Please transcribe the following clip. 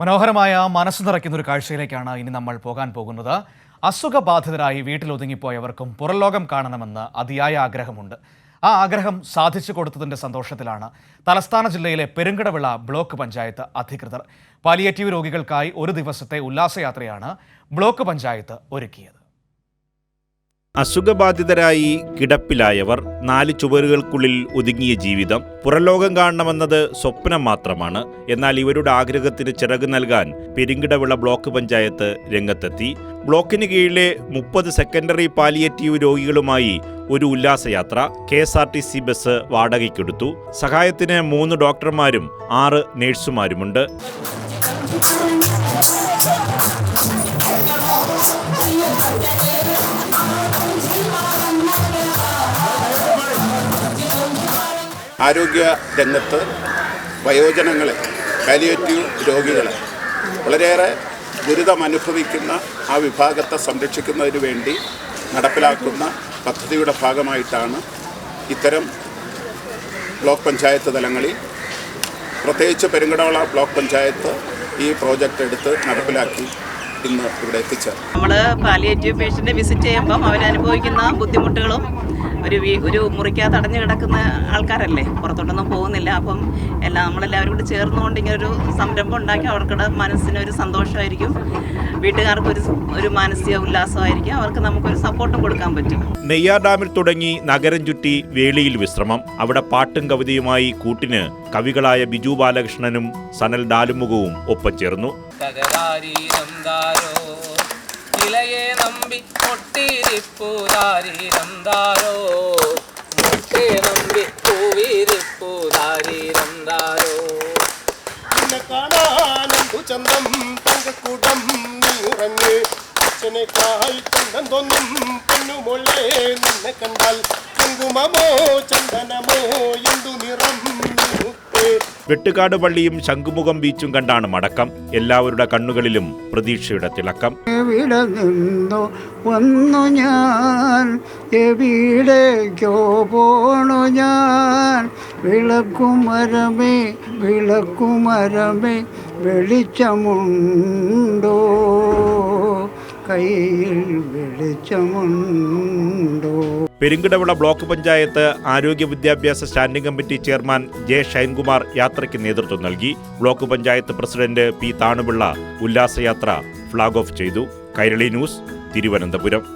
മനോഹരമായ മനസ്സ് നിറയ്ക്കുന്ന ഒരു കാഴ്ചയിലേക്കാണ് ഇനി നമ്മൾ പോകാൻ പോകുന്നത്. അസുഖബാധിതരായി വീട്ടിലൊതുങ്ങിപ്പോയവർക്കും പുറംലോകം കാണണമെന്ന് അതിയായ ആഗ്രഹമുണ്ട്. ആ ആഗ്രഹം സാധിച്ചു കൊടുത്തതിന്റെ സന്തോഷത്തിലാണ് തലസ്ഥാന ജില്ലയിലെ പെരുങ്കടവിള ബ്ലോക്ക് പഞ്ചായത്ത് അധികൃതർ. പാലിയേറ്റീവ് രോഗികൾക്കായി ഒരു ദിവസത്തെ ഉല്ലാസയാത്രയാണ് ബ്ലോക്ക് പഞ്ചായത്ത് ഒരുക്കിയത്. അസുഖബാധിതരായി കിടപ്പിലായവർ നാല് ചുവരുകൾക്കുള്ളിൽ ഒതുങ്ങിയ ജീവിതം പുറലോകം കാണണമെന്നത് സ്വപ്നം മാത്രമാണ്. എന്നാൽ ഇവരുടെ ആഗ്രഹത്തിന് ചിറക് നൽകാൻ പെരിങ്കിടവിള ബ്ലോക്ക് പഞ്ചായത്ത് രംഗത്തെത്തി. ബ്ലോക്കിന് കീഴിലെ മുപ്പത് സെക്കൻഡറി പാലിയേറ്റീവ് രോഗികളുമായി ഒരു ഉല്ലാസയാത്ര K S R T C bus വാടകയ്ക്കെടുത്തു. സഹായത്തിന് മൂന്ന് ഡോക്ടർമാരും ആറ് നഴ്സുമാരുമുണ്ട്. ആരോഗ്യ രംഗത്ത് വയോജനങ്ങളെ പാലിയേറ്റീവ് രോഗികളെ വളരെയേറെ ദുരിതം അനുഭവിക്കുന്ന ആ വിഭാഗത്തെ സംരക്ഷിക്കുന്നതിന് വേണ്ടി നടപ്പിലാക്കുന്ന പദ്ധതിയുടെ ഭാഗമായിട്ടാണ് ഇത്തരം ബ്ലോക്ക് പഞ്ചായത്ത് തലങ്ങളിൽ പ്രത്യേകിച്ച് പെരുങ്കടവള ബ്ലോക്ക് പഞ്ചായത്ത് ഈ പ്രോജക്റ്റ് എടുത്ത് നടപ്പിലാക്കി ഇന്ന് ഇവിടെ എത്തിച്ചേർന്നു നമ്മൾ പാലിയേറ്റീവ് പേഷ്യന്റെ വിസിറ്റ് ചെയ്യുമ്പം അവരനുഭവിക്കുന്ന ബുദ്ധിമുട്ടുകളും ഒരു വീ ഒരു മുറിക്കകത്ത് അടഞ്ഞു കിടക്കുന്ന ആൾക്കാരല്ലേ? പുറത്തോട്ടൊന്നും പോകുന്നില്ല. അപ്പം എല്ലാം നമ്മളെല്ലാവരും കൂടി ചേർന്നുകൊണ്ട് ഇങ്ങനെ ഒരു സംരംഭം ഉണ്ടാക്കി അവർക്കുടെ മനസ്സിനൊരു സന്തോഷമായിരിക്കും. വീട്ടുകാർക്ക് ഒരു ഒരു മാനസിക ഉല്ലാസമായിരിക്കും. അവർക്ക് നമുക്കൊരു സപ്പോർട്ടും കൊടുക്കാൻ പറ്റും. നെയ്യാർ ഡാമിൽ തുടങ്ങി നഗരം ചുറ്റി വേളിയിൽ വിശ്രമം. അവിടെ പാട്ടും കവിതയുമായി കൂട്ടിന് കവികളായ ബിജു ബാലകൃഷ്ണനും സനൽ ഡാലുമുഖവും ഒപ്പച്ചേർന്നു ഇലയെ നമ്പി പൊട്ടിരിപ്പുതാരീരം ദാരോ മുട്ടേ നമ്പി പൂവിരിപ്പുതാരീരം കുങ്കുമമോ ചന്ദനമോ എന്തു നിറം? വെട്ടുകാട് പള്ളിയും ശംഖുമുഖം ബീച്ചും കണ്ടാണ് മടക്കം. എല്ലാവരുടെ കണ്ണുകളിലും പ്രതീക്ഷയുടെ തിളക്കം. എവിടെ നിന്നു വന്നു ഞാൻ? എവിടേക്കോ പോണു ഞാൻ? വിളക്കുമരമേ വിളക്കുമരമേ വെളിച്ചമുണ്ടോ? കയ്യിൽ വെളിച്ചമുണ്ടോ? പെരുങ്കിടവിള ബ്ലോക്ക് പഞ്ചായത്ത് ആരോഗ്യ വിദ്യാഭ്യാസ standing committee chairman J Shinekumar യാത്രയ്ക്ക് നേതൃത്വം നൽകി. Block panchayat president P Thanupillai ഉല്ലാസയാത്ര flag off ചെയ്തു. കൈരളി ന്യൂസ് തിരുവനന്തപുരം.